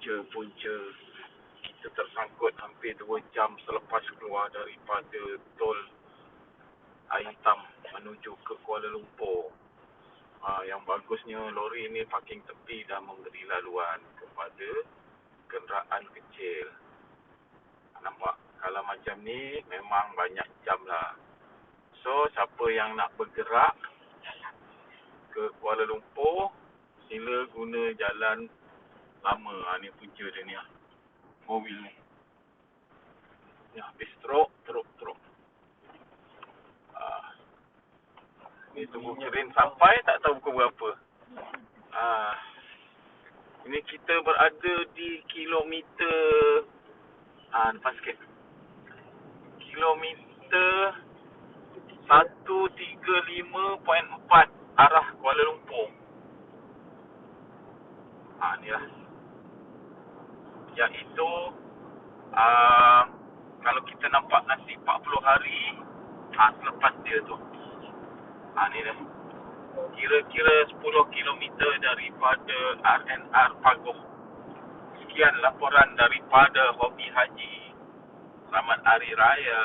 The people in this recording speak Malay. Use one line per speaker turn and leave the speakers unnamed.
punca-punca kita tersangkut hampir 2 jam selepas keluar daripada tol Air Hitam menuju ke Kuala Lumpur. Ha, yang bagusnya lori ni parking tepi dan memberi laluan kepada kenderaan kecil. Nampak? Kalau macam ni memang banyak jam lah. So, siapa yang nak bergerak ke Kuala Lumpur, sila guna jalan lama. Ha, ni punca dia ni lah. Four wheel ni. Ni habis teruk, teruk, teruk. Ha. Ni tunggu keren sampai tak tahu pukul berapa. Ha. Ini kita berada di kilometer ah depan sikit. Kilometer 135.4 arah Kuala Lumpur. Ha ni lah. Iaitu uh, kalau kita nampak nasi 40 hari ha, selepas dia tu. Ha ni dah. Kira-kira 10 km daripada RNR Pagoh. Sekian laporan daripada Hobi Haji. Selamat Hari Raya.